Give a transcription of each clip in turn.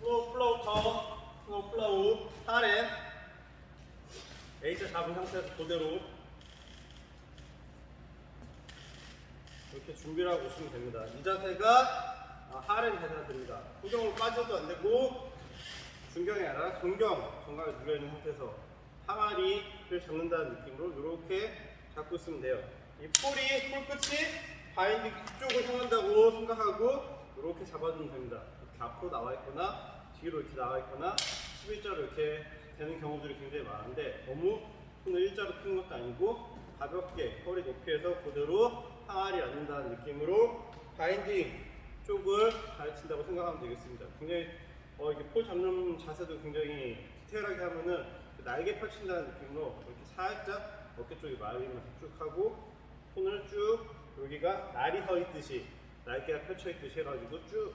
플로우 플로우 턴 플로우 플로우 하렘 A자 잡은 상태에서 그대로 이렇게 준비를 하고 오시면 됩니다. 이 자세가 아, 하렘 자세가 됩니다. 후경으로 빠져도 안 되고 중경이 아니라 동경 정강에 눌려있는 상태에서 항아리를 잡는다는 느낌으로 이렇게 잡고 있으면 돼요. 이 폴이 폴 끝이 바인딩 쪽을 향한다고 생각하고 이렇게 잡아주면 됩니다. 이렇게 앞으로 나와 있거나 뒤로 이렇게 나와 있거나 11자로 이렇게 되는 경우들이 굉장히 많은데 너무 손을 일자로 피는 것도 아니고 가볍게 허리 높이에서 그대로 항아리 앉는다는 느낌으로 바인딩 쪽을 가르친다고 생각하면 되겠습니다. 굉장히 어, 이렇게 폴 잡는 자세도 굉장히 디테일하게 하면은 그 날개 펼친다는 느낌으로 이렇게 살짝 어깨 쪽에 말리면서 쭉 하고 손을 쭉 여기가 날이 서 있듯이 날개가 펼쳐 있듯이 해가지고 쭉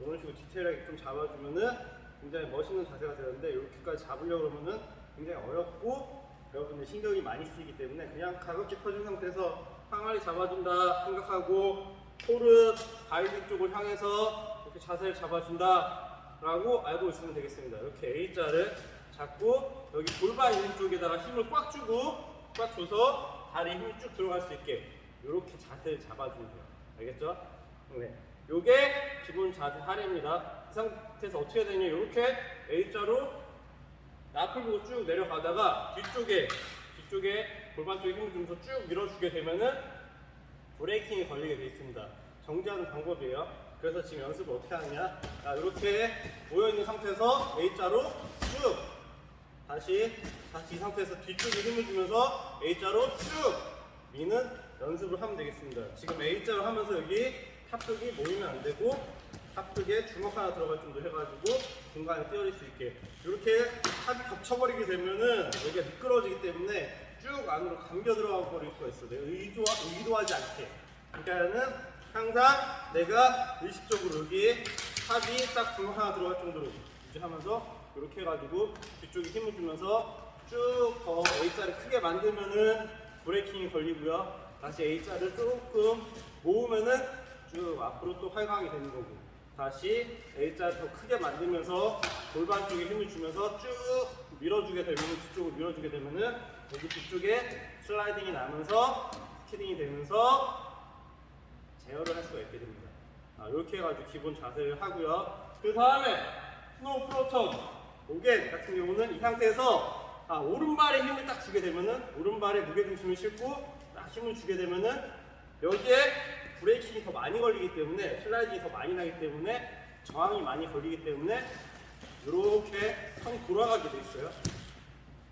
이런 식으로 디테일하게 좀 잡아주면은 굉장히 멋있는 자세가 되는데 이렇게까지 잡으려고 그러면은 굉장히 어렵고 여러분들 신경이 많이 쓰이기 때문에 그냥 가볍게 펴준 상태에서 항아리 잡아준다 생각하고 폴은 바이딩 쪽을 향해서 이렇게 자세를 잡아준다 라고 알고 있으면 되겠습니다 이렇게 A자를 잡고 여기 골반 있는 쪽에다가 힘을 꽉 주고 꽉 줘서 다리에 힘이 쭉 들어갈 수 있게 이렇게 자세를 잡아주면 돼요 알겠죠? 네. 요게 기본 자세 하례입니다 이 상태에서 어떻게 되냐 이렇게 A자로 앞을 보고 쭉 내려가다가 뒤쪽에 뒤쪽에 골반 쪽에 힘을 주면서 쭉 밀어주게 되면은 브레이킹이 걸리게 돼 있습니다. 정지하는 방법이에요. 그래서 지금 연습을 어떻게 하느냐? 자, 이렇게 모여 있는 상태에서 A자로 쭉 다시 다시 이 상태에서 뒤쪽에 힘을 주면서 A자로 쭉 미는 연습을 하면 되겠습니다. 지금 A자로 하면서 여기 탑쪽이 모이면 안 되고 탑쪽에 주먹 하나 들어갈 정도 해가지고 중간에 띄어질 수 있게 이렇게 탑이 겹쳐버리게 되면은 여기가 미끄러지기 때문에 쭉 안으로 감겨 들어가 버릴 수가 있어. 내가 의도하, 의도하지 않게. 그러니까는 항상 내가 의식적으로 여기에 탑이 딱 주먹 하나 들어갈 정도로 유지하면서 이렇게 해가지고 뒤쪽에 힘을 주면서 쭉 더 A자를 크게 만들면은 브레이킹이 걸리고요. 다시 A자를 조금 모으면은 쭉 앞으로 또 활강이 되는 거고. 다시 A자 더 크게 만들면서 골반 쪽에 힘을 주면서 쭉 밀어주게 되면 뒤쪽으로 밀어주게 되면은 여기 뒤쪽에 슬라이딩이 나면서 스키딩이 되면서 제어를 할 수가 있게 됩니다. 아, 이렇게 해가지고 기본 자세를 하고요. 그 다음에 스노우 프로턴 오겐 같은 경우는 이 상태에서 아, 오른발에 힘을 딱 주게 되면은 오른발에 무게중심을 싣고 딱 힘을 주게 되면은 여기에 브레이킹이 더 많이 걸리기 때문에 슬라이딩이 더 많이 나기 때문에 저항이 많이 걸리기 때문에 이렇게 턴이 돌아가게 돼 있어요.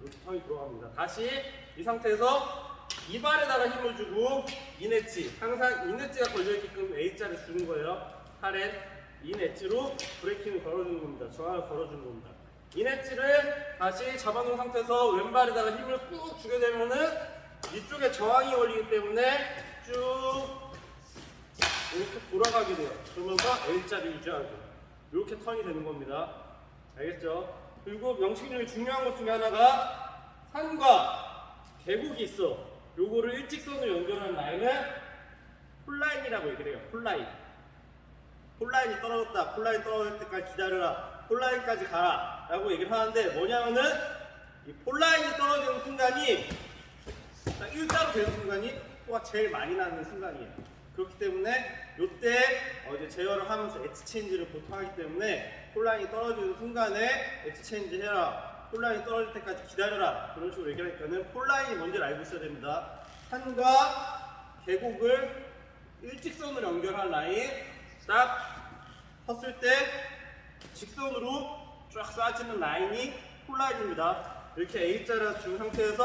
이렇게 턴이 돌아갑니다. 다시 이 상태에서 이 발에다가 힘을 주고 이네치 항상 이네치가 걸려있게끔 A자를 주는 거예요. 팔엔 이네치로 브레이킹을 걸어주는 겁니다. 저항을 걸어주는 겁니다. 이네치를 다시 잡아놓은 상태에서 왼발에다가 힘을 꾹 주게 되면은 이쪽에 저항이 걸리기 때문에 쭉 이렇게 돌아가게 돼요. 그러면서 L자를 유지하고 이렇게 턴이 되는 겁니다. 알겠죠? 그리고 명칭 중에 중요한 것 중에 하나가 산과 계곡이 있어. 요거를 일직선으로 연결하는 라인은 폴라인이라고 얘기를 해요. 폴라인. 폴라인이 떨어졌다. 폴라인 떨어질 때까지 기다려라. 폴라인까지 가라. 라고 얘기를 하는데 뭐냐면은 이 폴라인이 떨어지는 순간이 딱 일자로 되는 순간이 포가 제일 많이 나는 순간이에요. 그렇기 때문에 이때 어 이제 제어를 하면서 엣지 체인지를 보통 하기 때문에 폴라인이 떨어지는 순간에 엣지 체인지 해라. 폴라인이 떨어질 때까지 기다려라. 그런 식으로 얘기하니까는 폴라인이 뭔지를 알고 있어야 됩니다. 산과 계곡을 일직선으로 연결한 라인 딱 섰을 때 직선으로 쫙 쏴지는 라인이 폴라인입니다. 이렇게 A자를 준 상태에서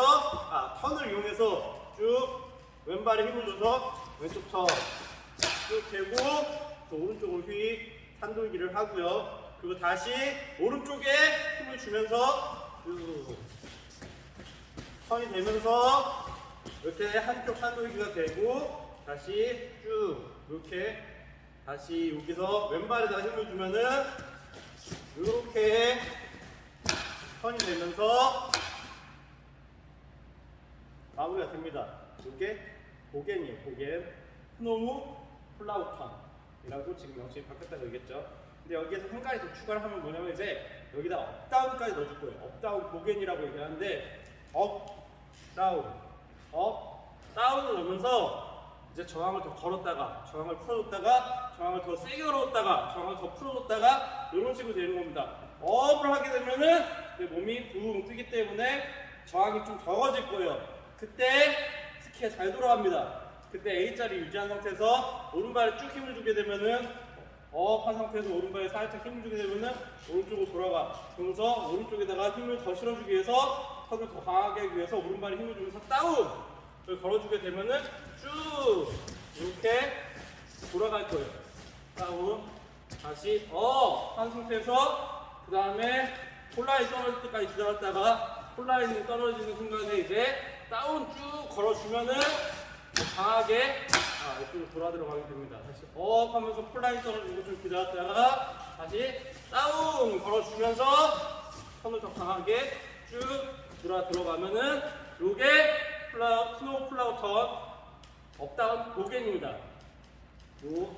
아, 턴을 이용해서 쭉 왼발에 힘을 줘서 왼쪽 턴쭉 대고 또 오른쪽을 휘 산돌기를 하고요. 그리고 다시 오른쪽에 힘을 주면서 쭉 턴이 되면서 이렇게 한쪽 산돌기가 되고 다시 쭉 이렇게 다시 여기서 왼발에다 힘을 주면은 이렇게 턴이 되면서 마무리가 됩니다. 이게 보겐이에요. 보겐 스노우 플라우 턴이라고 지금 명칭이 바뀌었다고 얘기했죠. 근데 여기에서 한 가지 더 추가를 하면 뭐냐면 이제 여기다 업다운까지 넣어줄 거예요. 업다운 보겐이라고 얘기하는데 업, 다운, 업, 다운을 넣으면서 이제 저항을 더 걸었다가 저항을 풀어줬다가 저항을 더 세게 걸었다가 저항을 더 풀어줬다가 이런 식으로 되는 겁니다. 업을 하게 되면은 내 몸이 붕 뜨기 때문에 저항이 좀 적어질 거예요. 그때 스키가 잘 돌아갑니다. 그때 A자리 유지한 상태에서 오른발에 쭉 힘을 주게 되면은 업한 상태에서 오른발에 살짝 힘을 주게 되면은 오른쪽으로 돌아가. 그러면서 오른쪽에다가 힘을 더 실어주기 위해서 턱을 더 강하게 하기 위해서 오른발에 힘을 주면서 다운! 을 걸어주게 되면은 쭉 이렇게 돌아갈 거예요. 다운 다시 업한 상태에서 그 다음에 폴라인 떨어질 때까지 기다렸다가 폴라인이 떨어지는 순간에 이제 다운 쭉 걸어주면은 강하게 아, 이쪽으로 돌아 들어가게 됩니다. 다시 업 하면서 떨어지고 좀 기다렸다가 다시 다운 걸어주면서 손을 더 강하게 쭉 돌아 들어가면은 요게 플라우, 스노우 플라우 턴 업다운 보겐입니다. 요,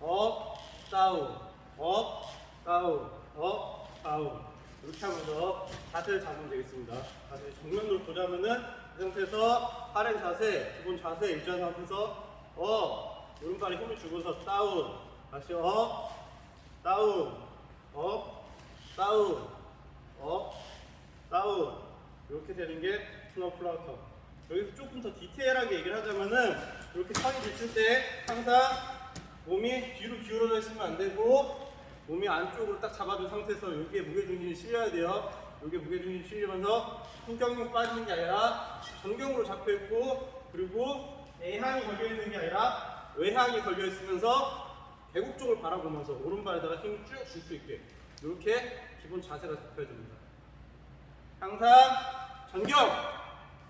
업, 다운, 업, 다운, 업, 다운. 이렇게 하면서 자세를 잡으면 되겠습니다. 자세 정면으로 보자면은 이 상태에서 하렌 자세, 기본 자세 유지한 상태에서 업, 오른발에 힘을 주고서 다운, 다시 업, 다운, 업, 다운, 업, 다운. 이렇게 되는 게 스노우 플라우터. 여기서 조금 더 디테일하게 얘기를 하자면은 이렇게 턱이 됐을 때 항상 몸이 뒤로 기울어져 있으면 안 되고 몸이 안쪽으로 딱 잡아준 상태에서 여기에 무게중심이 실려야 돼요. 여기에 무게중심이 실리면서 후경이 빠지는 게 아니라 전경으로 잡혀 있고 그리고 내향이 걸려 있는 게 아니라 외향이 걸려 있으면서 대국 쪽을 바라보면서 오른발에다가 힘을 쭉 줄 수 있게 이렇게 기본 자세가 잡혀야 됩니다. 항상 전경,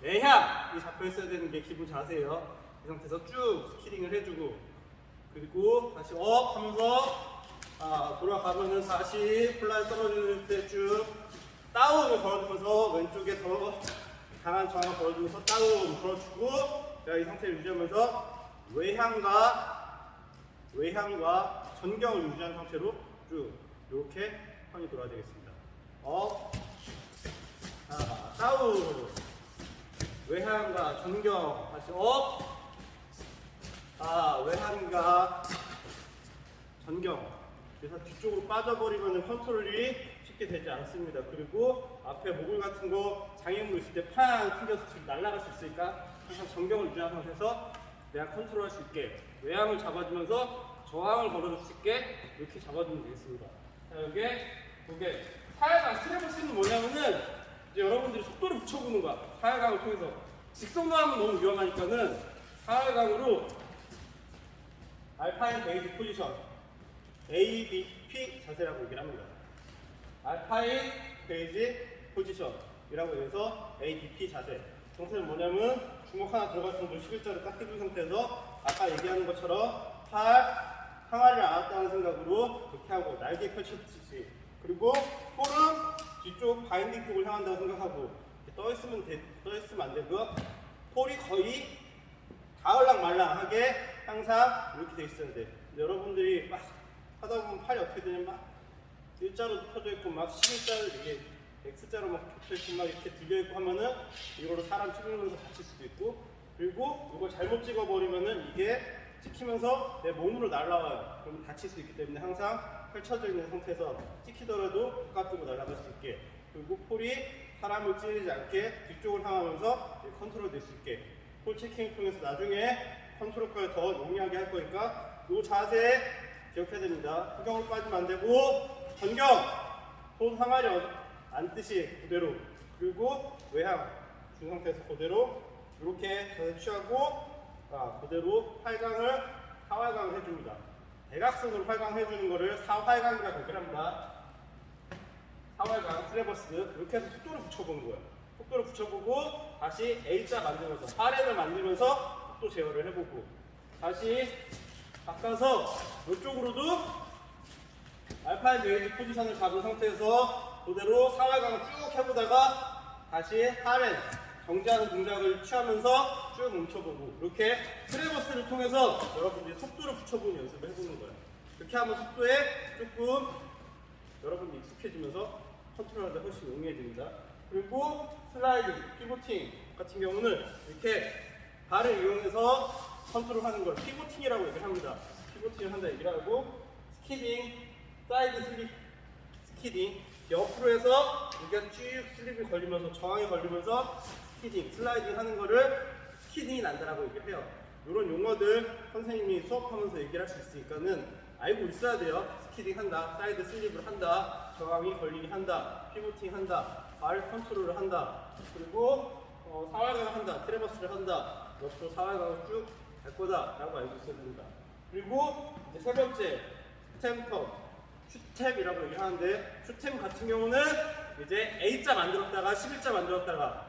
내향이 잡혀 있어야 되는 게 기본 자세예요. 이 상태에서 쭉 스키링을 해주고 그리고 다시 업 하면서 아, 돌아가면은 다시 플라이 떨어지는 때쭉 다운을 걸어주면서 왼쪽에 더 강한 저항을 걸어주면서 다운 걸어주고 제가 이 상태를 유지하면서 외향과 외향과 전경을 유지한 상태로 쭉 이렇게 턴이 돌아야 되겠습니다. 업, 자, 다운, 외향과 전경 다시 업, 아, 외향과 전경. 그래서 뒤쪽으로 빠져버리면 컨트롤이 쉽게 되지 않습니다. 그리고 앞에 목을 같은 거 장애물 있을 때 팡 튕겨서 뒤로 날아갈 수 있으니까 항상 전경을 유지한 상태에서 내가 컨트롤 할 수 있게 외향을 잡아주면서 저항을 걸어줄 수 있게 이렇게 잡아주면 되겠습니다. 자, 여기에 이게 하야강 트래버스는 뭐냐면은 이제 여러분들이 속도를 붙여보는 거야. 하야강을 통해서 직선으로 하면 너무 위험하니까는 하야강으로 알파인 베이지 포지션 ABP 자세라고 얘기를 합니다. 알파인 베이지 포지션이라고 해서 ABP 자세. 정체는 뭐냐면 주먹 하나 들어갔으면 뭐 11자를 딱 해준 상태에서 아까 얘기하는 것처럼 팔 항아리를 안았다는 생각으로 그렇게 하고 날개 펼쳐주듯이 그리고 폴은 뒤쪽 바인딩 쪽을 향한다고 생각하고 이렇게 떠 있으면 돼, 떠 있으면 안 되고요. 폴이 거의 가을랑 말랑하게 항상 이렇게 돼. 근데 여러분들이 막 하다 보면 팔이 어떻게 되냐면 막 일자로 펴져 있고 막 11자로 이게 X자로 막 겹쳐 있고 막 이렇게 들려 있고 하면은 이거로 사람 찍으면서 다칠 수도 있고 그리고 이걸 잘못 찍어 버리면은 이게 찍히면서 내 몸으로 날아와요. 그러면 다칠 수 있기 때문에 항상 펼쳐져 있는 상태에서 찍히더라도 바깥쪽으로 날아갈 수 있게 그리고 폴이 사람을 찌르지 않게 뒤쪽을 향하면서 컨트롤 될 수 있게 폴 체킹을 통해서 나중에 컨트롤까지 더 용이하게 할 거니까 이 자세 기억해야 됩니다. 후경을 빠지면 안 되고 전경 손 항아리 앉듯이 그대로 그리고 외항 준 상태에서 그대로 이렇게 자세 취하고 아, 그대로 팔강을 하활강을 해줍니다. 대각선으로 활강 해주는 거를 사활강이라고 얘기를 합니다. 사활강 트레버스 이렇게 해서 속도를 붙여보는 거예요. 속도를 붙여보고 다시 A자 만들면서 하렘을 만들면서 속도 제어를 해보고 다시 바꿔서 이쪽으로도 알파인 베이지 포지션을 잡은 상태에서 그대로 사활강을 쭉 해보다가 다시 하렘 정지하는 동작을 취하면서 쭉 멈춰보고 이렇게 트레버스를 통해서 여러분들이 속도를 붙여보는 연습을 해보는 거예요. 이렇게 하면 속도에 조금 여러분이 익숙해지면서 컨트롤하기 훨씬 용이해집니다. 그리고 슬라이드, 피보팅 같은 경우는 이렇게 발을 이용해서 컨트롤하는 걸 피보팅이라고 얘기를 합니다. 피보팅을 한다 얘기를 하고 스키딩, 사이드 슬립, 스키딩 옆으로 해서 여기가 쭉 슬립이 걸리면서 저항이 걸리면서 스키딩, 슬라이딩 하는 거를 스키딩이 난다라고 얘기를 해요. 이런 용어들 선생님이 수업하면서 얘기를 할 수 있으니까는 알고 있어야 돼요. 스키딩 한다, 사이드 슬립을 한다, 저항이 걸리게 한다, 피보팅 한다, 발 컨트롤을 한다, 그리고 어, 사활강을 한다, 트레버스를 한다, 옆으로 사활강을 쭉 갈 거다라고 알고 있어야 됩니다. 그리고 이제 세 번째 스탬퍼, 슈템이라고 얘기하는데 슈템 같은 경우는 이제 A자 만들었다가 11자 만들었다가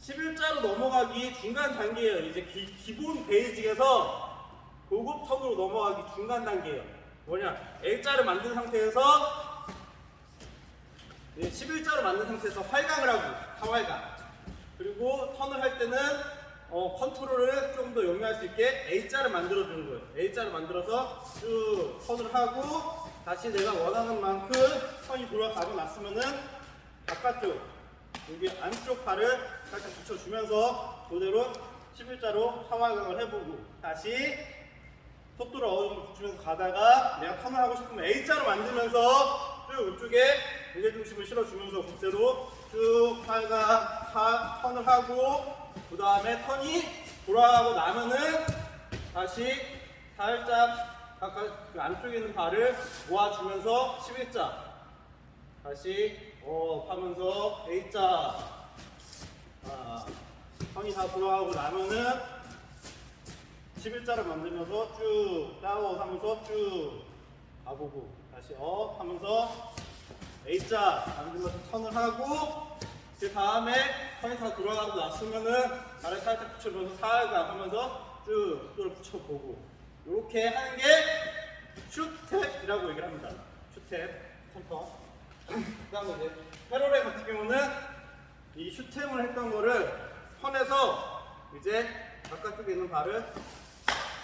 11자로 넘어가기 중간 단계예요. 이제 기, 본 베이직에서 고급 턱으로 넘어가기 중간 단계예요. 뭐냐? A자를 만든 상태에서 11자로 만든 상태에서 활강을 하고 하활강 그리고 턴을 할 때는 어, 컨트롤을 좀 더 용이할 수 있게 A자를 만들어 주는 거예요. A자를 만들어서 쭉 턴을 하고 다시 내가 원하는 만큼 턴이 돌아가고 났으면은 바깥쪽 여기 안쪽 팔을 살짝 붙여주면서 그대로 11자로 상하강을 해보고 다시 속도를 어느 정도 붙이면서 가다가 내가 턴을 하고 싶으면 A자로 만들면서 쭉 이쪽에 무게 중심을 실어주면서 그대로 쭉 팔과 파- 턴을 하고 그 다음에 턴이 돌아가고 나면은 다시 살짝 가까 그 안쪽에 있는 발을 모아주면서 11자. 다시 어 하면서 A자. 아, 턴이 다 돌아가고 나면은 11자를 만들면서 쭉 다운 하면서 쭉 가보고 다시 업 하면서 A자. 만들면서 턴을 하고 그 다음에 다 돌아가고 났으면은 발을 살짝 붙여주면서 살짝 하면서 쭉 속도를 붙여보고 이렇게 하는 게 슈텝이라고 얘기를 합니다. 슈텝, 템퍼. 그 다음에 이제 페로레 같은 경우는 이 슈템을 했던 거를 턴에서 이제 바깥쪽에 있는 발을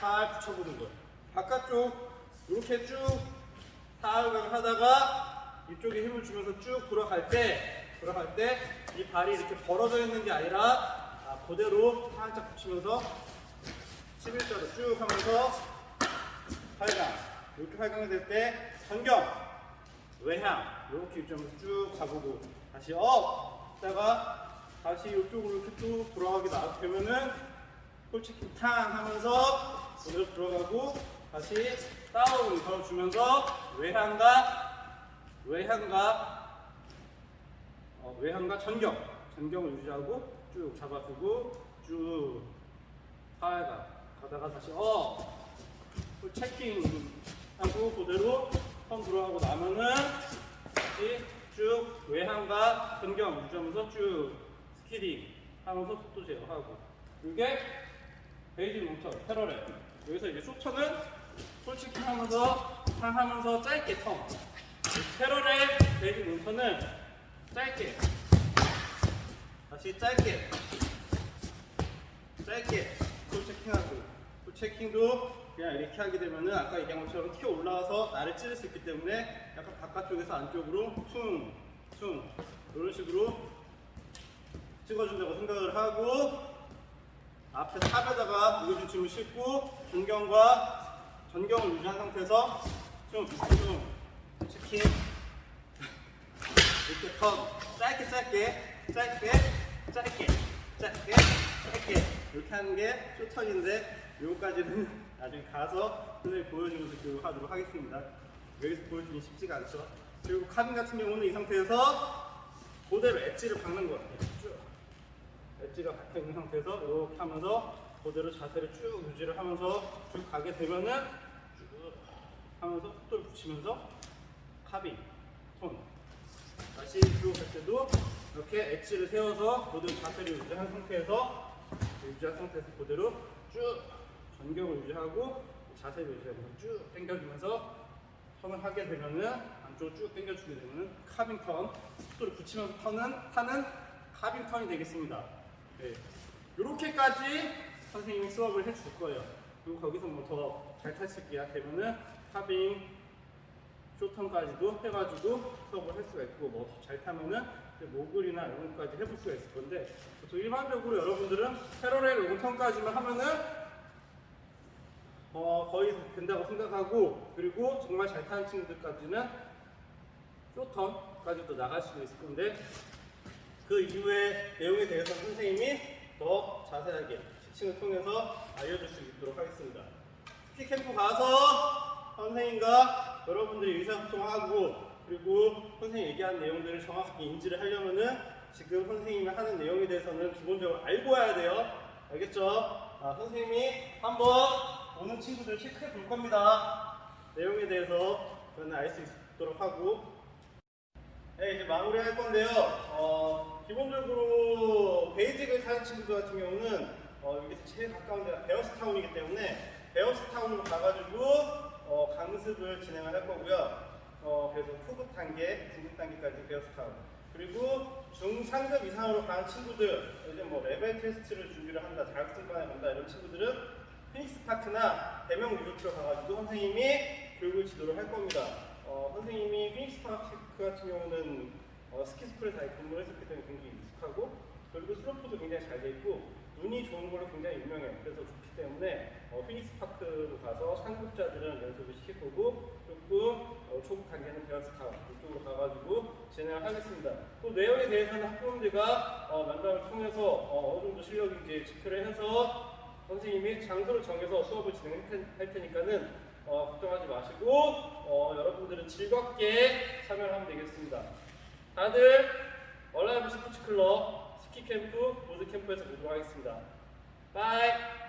살 붙여보는 거예요. 바깥쪽 이렇게 쭉 사각을 하다가 이쪽에 힘을 주면서 쭉 돌아갈 때 돌아갈 때 이 발이 이렇게 벌어져 있는 게 아니라 아, 그대로 살짝 붙이면서 11자로 쭉 하면서 활강 이렇게 활강이 될 때 전경 외향 이렇게 유지하면서 쭉 가보고 다시 업! 했다가 다시 이쪽으로 이렇게 쭉 돌아가게 나 되면은 홀체킹 탕 하면서 그대로 들어가고 다시 다운 걸어주면서 외향과 외향과 어, 외향과 전경. 전경을 유지하고 쭉 잡아주고 쭉 하야가 가다가 다시 어 체킹 하고 그대로 턴 들어가고 나면은 다시 쭉 외향과 전경 유지하면서 쭉 스키딩 하면서 속도 제어하고. 이게 베이징 롱턴 패러렐. 여기서 이제 쇼턴은 솔직히 하면서 하면서 짧게 턴 패러렐 베이징 롱턴은 짧게 다시 짧게 짧게 풀 체킹하고. 풀 체킹도 그냥 이렇게 하게 되면은 아까 얘기한 것처럼 튀어 올라와서 나를 찌를 수 있기 때문에 약간 바깥쪽에서 안쪽으로 퉁퉁. 이런 식으로 찍어준다고 생각을 하고 앞에 탑에다가 무게중심을 싣고 전경과 전경을 유지한 상태에서 퉁퉁. 체킹 이렇게 턴 짧게 짧게 짧게 짧게 짧게 짧게. 이렇게 하는 게 쇼턴인데 요거까지는 나중에 가서 선생님 보여주면서 교육하도록 하겠습니다. 여기서 보여주기 쉽지가 않죠. 그리고 카빈 같은 경우는 이 상태에서 그대로 엣지를 박는 거예요. 쭉. 엣지가 박혀 있는 상태에서 이렇게 하면서 그대로 자세를 쭉 유지를 하면서 쭉 가게 되면은 쭉 하면서 속도를 붙이면서 카빈 톤 다시 들어갈 때도 이렇게 엣지를 세워서 그대로 자세를 유지한 상태에서 유지한 상태에서 그대로 쭉 전경을 유지하고 자세를 유지하면서 쭉 당겨주면서 턴을 하게 되면은 안쪽으로 쭉 당겨주게 되면은 카빙 턴 속도를 붙이면서 턴은 타는 카빙 턴이 되겠습니다. 네. 이렇게까지 선생님이 수업을 해줄 거예요. 그리고 거기서 뭐 더 잘 타실 기회 되면은 카빙 쇼턴까지도 해가지고 수업을 할 수가 있고 뭐 잘 타면은 모글이나 이런 것까지 해볼 수가 있을 건데 보통 일반적으로 여러분들은 패러렐 롱턴까지만 하면은 어, 거의 된다고 생각하고 그리고 정말 잘 타는 친구들까지는 쇼턴까지도 나갈 수도 있을 건데 그 이후의 내용에 대해서 선생님이 더 자세하게 지칭을 통해서 알려줄 수 있도록 하겠습니다. 스키 캠프 가서 선생님과 여러분들이 의사소통하고 그리고 선생님 얘기하는 내용들을 정확하게 인지를 하려면은 지금 선생님이 하는 내용에 대해서는 기본적으로 알고 와야 돼요. 알겠죠? 아, 선생님이 한번 오는 친구들 체크해 볼 겁니다. 내용에 대해서 저는 알 수 있도록 하고 네, 이제 마무리 할 건데요. 어, 기본적으로 베이직을 타는 친구들 같은 경우는 어, 여기서 제일 가까운 데가 베어스타운이기 때문에 베어스타운으로 가가지고 어, 강습을 진행을 할 거고요. 어, 그래서 후급 단계, 중급 단계까지 베어스타운. 그리고 중3급 이상으로 가는 친구들, 이제 뭐 레벨 테스트를 준비를 한다, 자격증반에 간다 이런 친구들은 피닉스 파크나 대명 리조트로 가가지고 선생님이 교육을 지도를 할 겁니다. 어, 선생님이 피닉스 파크 같은 경우는 어, 스키스쿨에서 아예 근무를 했었기 때문에 굉장히 익숙하고 그리고 슬로프도 굉장히 잘 돼 있고 눈이 좋은 걸로 굉장히 유명해요. 그래서 좋기 때문에 어, 피닉스 파크로 가서 상급자들은 연습을 시킬 거고 조금 어, 초급 단계는 베어스타운 이쪽으로 가가지고 진행을 하겠습니다. 또 내용에 대해서는 학부모님들과 어, 면담을 통해서 어, 어느 정도 실력인지 체크를 해서 선생님이 장소를 정해서 수업을 진행할 테니까는 어, 걱정하지 마시고 어, 여러분들은 즐겁게 참여를 하면 되겠습니다. 다들 얼라이브 스포츠 클럽 스키 캠프, 보드 캠프에서 보도록 하겠습니다. 바이!